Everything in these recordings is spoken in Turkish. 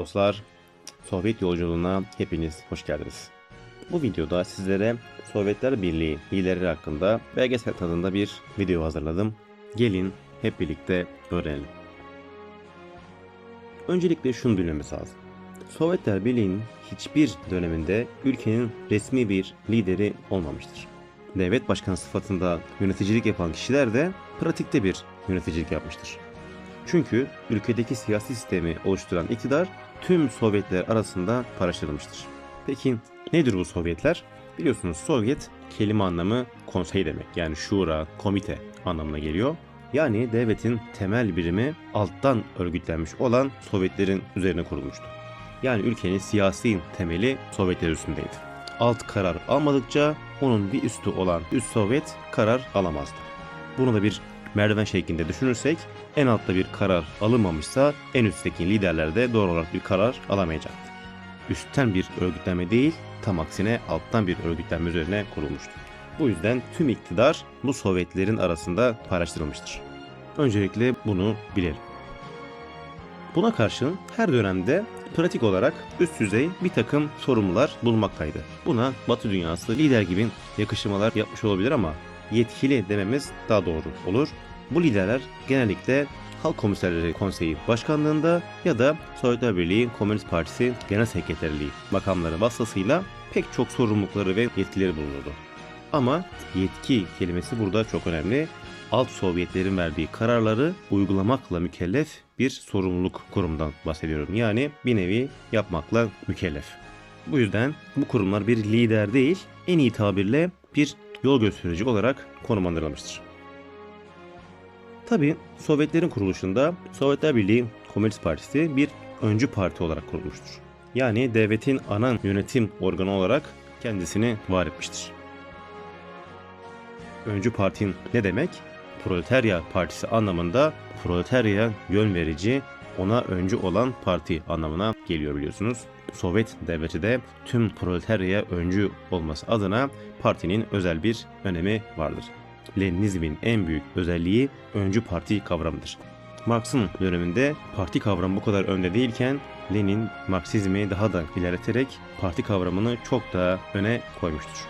Dostlar, Sovyet yolculuğuna hepiniz hoş geldiniz. Bu videoda sizlere Sovyetler Birliği liderleri hakkında belgesel tadında bir video hazırladım. Gelin hep birlikte öğrenelim. Öncelikle şunu bilmemiz lazım. Sovyetler Birliği'nin hiçbir döneminde ülkenin resmi bir lideri olmamıştır. Devlet başkanı sıfatında yöneticilik yapan kişiler de pratikte bir yöneticilik yapmıştır. Çünkü ülkedeki siyasi sistemi oluşturan iktidar tüm Sovyetler arasında paylaştırılmıştır. Peki nedir bu Sovyetler? Biliyorsunuz Sovyet kelime anlamı konsey demek. Yani şura, komite anlamına geliyor. Yani devletin temel birimi alttan örgütlenmiş olan Sovyetlerin üzerine kurulmuştu. Yani ülkenin siyasi temeli Sovyetler üstündeydi. Alt karar almadıkça onun bir üstü olan üst Sovyet karar alamazdı. Bunu da bir merdiven şeklinde düşünürsek en altta bir karar alınmamışsa en üstteki liderler de doğal olarak bir karar alamayacaktı. Üstten bir örgütlenme değil, tam aksine alttan bir örgütlenme üzerine kurulmuştu. Bu yüzden tüm iktidar bu Sovyetlerin arasında paylaştırılmıştır. Öncelikle bunu bilelim. Buna karşın her dönemde pratik olarak üst düzey bir takım sorumlular bulunmaktaydı. Buna Batı dünyası lider gibi yakıştırmalar yapmış olabilir ama yetkili dememiz daha doğru olur. Bu liderler genellikle Halk Komiserleri Konseyi Başkanlığında ya da Sovyetler Birliği Komünist Partisi Genel Sekreterliği makamları vasıtasıyla pek çok sorumlulukları ve yetkileri bulunurdu. Ama yetki kelimesi burada çok önemli. Alt Sovyetlerin verdiği kararları uygulamakla mükellef bir sorumluluk kurumundan bahsediyorum. Yani bir nevi yapmakla mükellef. Bu yüzden bu kurumlar bir lider değil, en iyi tabirle bir yol gösterici olarak konumlandırılmıştır. Tabi Sovyetlerin kuruluşunda Sovyetler Birliği Komünist Partisi bir öncü parti olarak kurulmuştur. Yani devletin ana yönetim organı olarak kendisini var etmiştir. Öncü partin ne demek? Proletarya Partisi anlamında proletarya yön verici, ona öncü olan parti anlamına geliyor biliyorsunuz. Sovyet devleti de tüm proletaryaya öncü olması adına partinin özel bir önemi vardır. Leninizmin en büyük özelliği öncü parti kavramıdır. Marx'ın döneminde parti kavramı bu kadar önde değilken Lenin Marksizmi daha da ilerleterek parti kavramını çok daha öne koymuştur.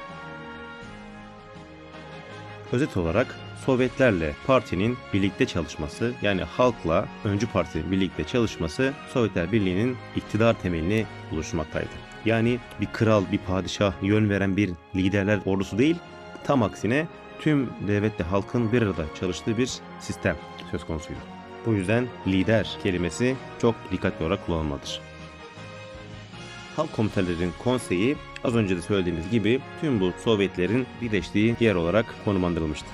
Özet olarak Sovyetlerle partinin birlikte çalışması yani halkla öncü parti birlikte çalışması Sovyetler Birliği'nin iktidar temelini oluşturmaktaydı. Yani bir kral, bir padişah, yön veren bir liderler ordusu değil, tam aksine tüm devletle halkın bir arada çalıştığı bir sistem söz konusuydu. Bu yüzden lider kelimesi çok dikkatli olarak kullanılmalıdır. Halk Komuterlerin Konseyi az önce de söylediğimiz gibi tüm bu Sovyetlerin birleştiği yer olarak konumlandırılmıştı.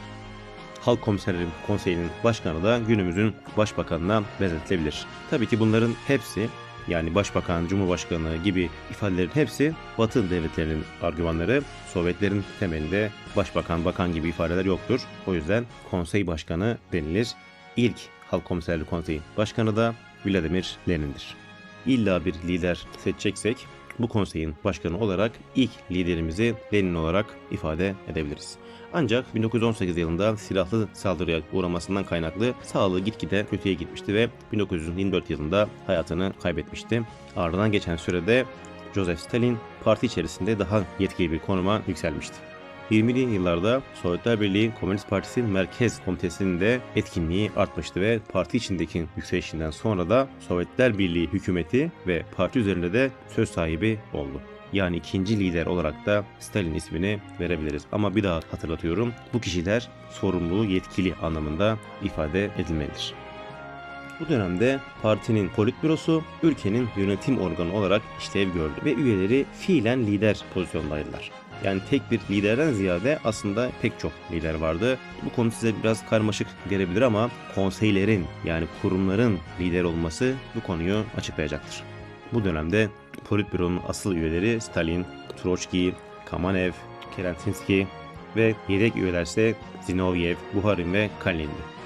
Halk Komiserleri Konseyi'nin başkanı da günümüzün başbakanına benzetilebilir. Tabii ki bunların hepsi yani başbakan, cumhurbaşkanı gibi ifadelerin hepsi Batı devletlerinin argümanları. Sovyetlerin temelinde başbakan, bakan gibi ifadeler yoktur. O yüzden konsey başkanı denilir. İlk Halk Komiserleri Konseyi başkanı da Vladimir Lenin'dir. İlla bir lider seçeceksek bu konseyin başkanı olarak ilk liderimizi Lenin olarak ifade edebiliriz. Ancak 1918 yılında silahlı saldırıya uğramasından kaynaklı sağlığı gitgide kötüye gitmişti ve 1924 yılında hayatını kaybetmişti. Ardından geçen sürede Joseph Stalin parti içerisinde daha yetkili bir konuma yükselmişti. 20'li yıllarda Sovyetler Birliği Komünist Partisi Merkez Komitesi'nin de etkinliği artmıştı ve parti içindeki yükselişinden sonra da Sovyetler Birliği hükümeti ve parti üzerinde de söz sahibi oldu. Yani ikinci lider olarak da Stalin ismini verebiliriz. Ama bir daha hatırlatıyorum bu kişiler sorumluluğu yetkili anlamında ifade edilmelidir. Bu dönemde partinin politbürosu ülkenin yönetim organı olarak işlev gördü ve üyeleri fiilen lider pozisyondaydılar. Yani tek bir liderden ziyade aslında pek çok lider vardı. Bu konu size biraz karmaşık gelebilir ama konseylerin yani kurumların lider olması bu konuyu açıklayacaktır. Bu dönemde Politbüro'nun asıl üyeleri Stalin, Troçki, Kamenev, Kerentinski ve yedek üyeler ise Zinoviev, Buharin ve Kalin'di.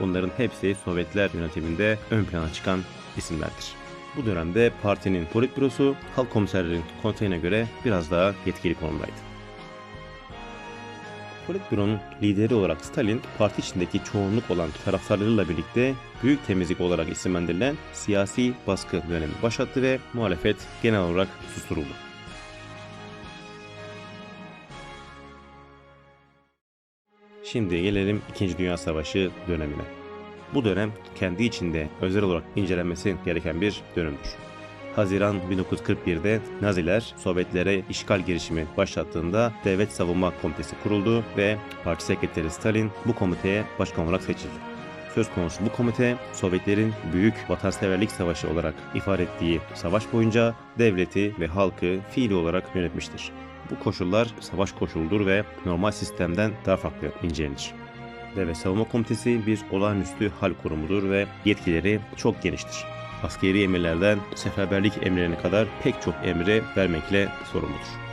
Bunların hepsi Sovyetler yönetiminde ön plana çıkan isimlerdir. Bu dönemde partinin politbürosu halk komiserlerin konseyine göre biraz daha yetkili konumdaydı. Politbüro'nun lideri olarak Stalin, parti içindeki çoğunluk olan taraftarlarıyla birlikte büyük temizlik olarak isimlendirilen siyasi baskı dönemi başlattı ve muhalefet genel olarak susturuldu. Şimdi gelelim 2. Dünya Savaşı dönemine. Bu dönem kendi içinde özel olarak incelenmesi gereken bir dönemdir. Haziran 1941'de Naziler Sovyetlere işgal girişimi başlattığında Devlet Savunma Komitesi kuruldu ve Parti Sekreteri Stalin bu komiteye başkan olarak seçildi. Söz konusu bu komite Sovyetlerin büyük vatanseverlik savaşı olarak ifade ettiği savaş boyunca devleti ve halkı fiili olarak yönetmiştir. Bu koşullar savaş koşuludur ve normal sistemden daha farklı incelenir. Devlet Savunma Komitesi bir olağanüstü hal kurumudur ve yetkileri çok geniştir. Askeri emirlerden seferberlik emirlerine kadar pek çok emri vermekle sorumludur.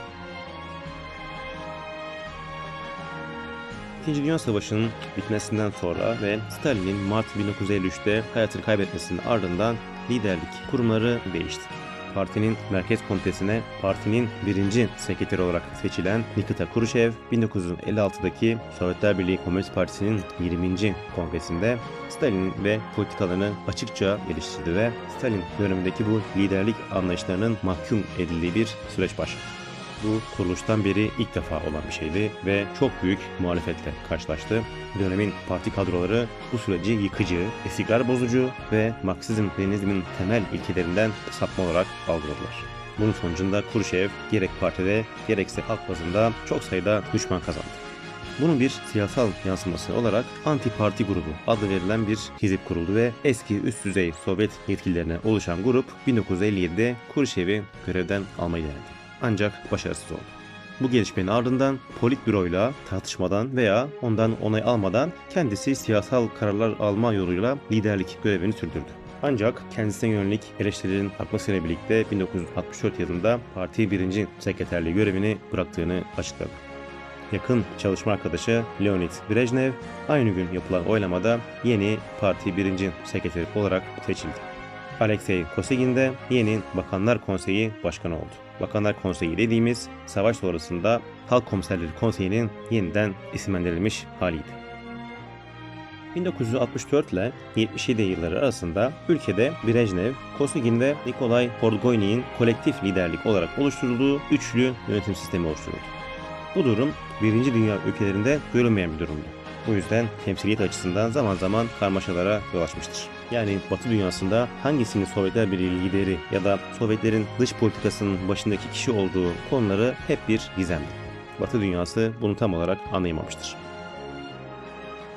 İkinci Dünya Savaşı'nın bitmesinden sonra ve Stalin'in Mart 1953'te hayatını kaybetmesinin ardından liderlik kurumları değişti. Partinin merkez komitesine partinin birinci sekreteri olarak seçilen Nikita Khrushchev 1956'daki Sovyetler Birliği Komünist Partisi'nin 20. kongresinde Stalin ve politikalarını açıkça eleştirdi ve Stalin dönemindeki bu liderlik anlayışlarının mahkum edildiği bir süreç başladı. Bu kuruluştan beri ilk defa olan bir şeydi ve çok büyük muhalefetle karşılaştı. Dönemin parti kadroları bu süreci yıkıcı, istikrar bozucu ve Marksizm-Leninizmin temel ilkelerinden sapma olarak algıladılar. Bunun sonucunda Kurşev gerek partide gerekse halk bazında çok sayıda düşman kazandı. Bunun bir siyasal yansıması olarak Anti Parti Grubu adı verilen bir hizip kuruldu ve eski üst düzey Sovyet yetkililerine oluşan grup 1957'de Kurşev'i görevden almayı denedi ancak başarısız oldu. Bu gelişmenin ardından politbüroyla tartışmadan veya ondan onay almadan kendisi siyasal kararlar alma yoluyla liderlik görevini sürdürdü. Ancak kendisine yönelik eleştirilerin artmasıyla birlikte 1964 yılında parti birinci sekreterliği görevini bıraktığını açıkladı. Yakın çalışma arkadaşı Leonid Brejnev aynı gün yapılan oylamada yeni parti birinci sekreteri olarak seçildi. Alexey Kosygin de yeni Bakanlar Konseyi Başkanı oldu. Bakanlar Konseyi dediğimiz savaş sonrasında Halk Komiserleri Konseyi'nin yeniden isimlendirilmiş haliydi. 1964 ile 77 yılları arasında ülkede Brejnev, Kosygin Nikolay Podgoynik'in kolektif liderlik olarak oluşturulduğu üçlü yönetim sistemi oluşturuldu. Bu durum Birinci Dünya ülkelerinde görülmeyen bir durumdu. Bu yüzden temsiliyet açısından zaman zaman karmaşalara yol açmıştır. Yani Batı dünyasında hangisinin Sovyetler Birliği lideri ya da Sovyetlerin dış politikasının başındaki kişi olduğu konuları hep bir gizemdi. Batı dünyası bunu tam olarak anlayamamıştır.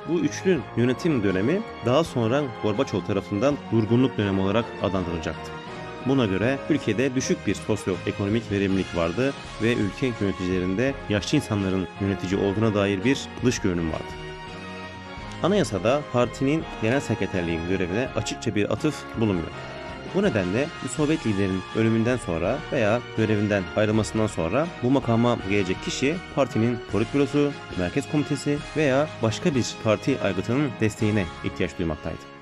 Bu üçlü yönetim dönemi daha sonra Gorbaçov tarafından durgunluk dönemi olarak adlandırılacaktı. Buna göre ülkede düşük bir sosyoekonomik verimlilik vardı ve ülke yöneticilerinde yaşlı insanların yönetici olduğuna dair bir dış görünüm vardı. Anayasada partinin genel sekreterliğin görevine açıkça bir atıf bulunmuyor. Bu nedenle bir Sovyet liderinin ölümünden sonra veya görevinden ayrılmasından sonra bu makama gelecek kişi partinin politbürosu, merkez komitesi veya başka bir parti aygıtının desteğine ihtiyaç duymaktaydı.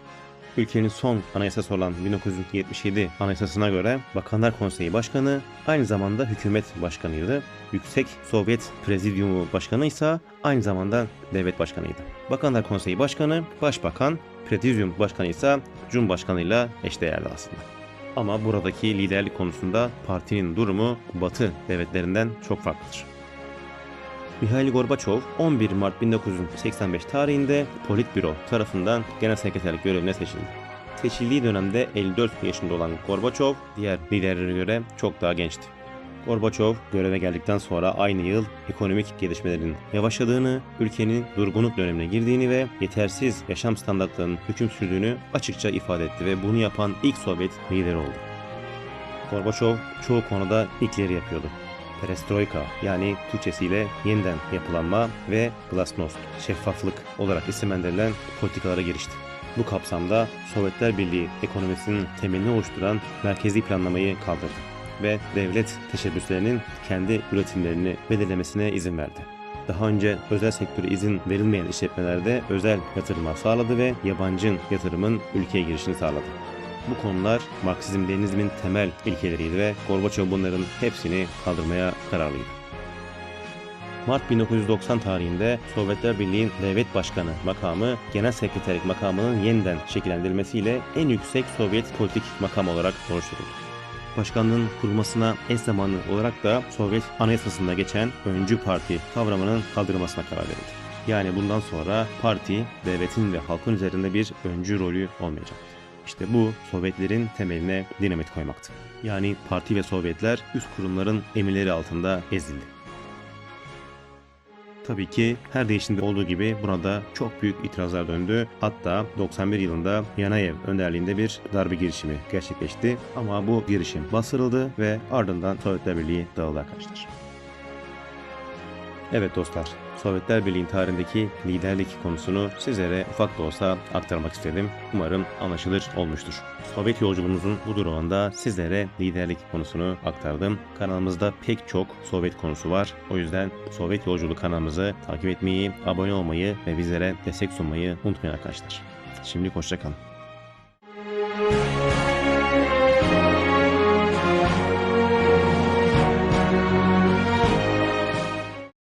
Ülkenin son anayasası olan 1977 anayasasına göre Bakanlar Konseyi Başkanı aynı zamanda hükümet başkanıydı. Yüksek Sovyet Prezidyumu Başkanı ise aynı zamanda devlet başkanıydı. Bakanlar Konseyi Başkanı, Başbakan, Prezidyum Başkanı ise Cumhurbaşkanıyla eşdeğerdi aslında. Ama buradaki liderlik konusunda partinin durumu Batı devletlerinden çok farklıdır. Mihail Gorbaçov 11 Mart 1985 tarihinde Politbüro tarafından genel sekreterlik görevine seçildi. Seçildiği dönemde 54 yaşında olan Gorbaçov diğer liderlere göre çok daha gençti. Gorbaçov göreve geldikten sonra aynı yıl ekonomik gelişmelerin yavaşladığını, ülkenin durgunluk dönemine girdiğini ve yetersiz yaşam standartlarının hüküm sürdüğünü açıkça ifade etti ve bunu yapan ilk Sovyet lideri oldu. Gorbaçov çoğu konuda ilkleri yapıyordu. Perestroika yani Türkçesiyle yeniden yapılanma ve glasnost, şeffaflık olarak isimlendirilen politikalara girişti. Bu kapsamda Sovyetler Birliği ekonomisinin temelini oluşturan merkezi planlamayı kaldırdı ve devlet teşebbüslerinin kendi üretimlerini belirlemesine izin verdi. Daha önce özel sektöre izin verilmeyen işletmelerde özel yatırıma sağladı ve yabancı yatırımın ülkeye girişini sağladı. Bu konular Marksizm-Leninizmin temel ilkeleriydi ve Gorbaçov bunların hepsini kaldırmaya kararlıydı. Mart 1990 tarihinde Sovyetler Birliği'nin devlet başkanı makamı genel sekreterlik makamının yeniden şekillendirilmesiyle en yüksek Sovyet politik makam olarak oluşturuldu. Başkanlığın kurulmasına eş zamanlı olarak da Sovyet Anayasası'nda geçen öncü parti kavramının kaldırılmasına karar verildi. Yani bundan sonra parti devletin ve halkın üzerinde bir öncü rolü olmayacaktı. İşte bu Sovyetlerin temeline dinamit koymaktı. Yani parti ve Sovyetler üst kurumların emirleri altında ezildi. Tabii ki her değişimde olduğu gibi buna da çok büyük itirazlar döndü. Hatta 91 yılında Yanayev önderliğinde bir darbe girişimi gerçekleşti. Ama bu girişim bastırıldı ve ardından Sovyetler Birliği dağıldı arkadaşlar. Evet dostlar, Sovyetler Birliği tarihindeki liderlik konusunu sizlere ufak da olsa aktarmak istedim. Umarım anlaşılır olmuştur. Sovyet yolculuğumuzun bu durumunda sizlere liderlik konusunu aktardım. Kanalımızda pek çok Sovyet konusu var. O yüzden Sovyet Yolculuk kanalımızı takip etmeyi, abone olmayı ve bizlere destek sunmayı unutmayın arkadaşlar. Şimdi hoşçakalın.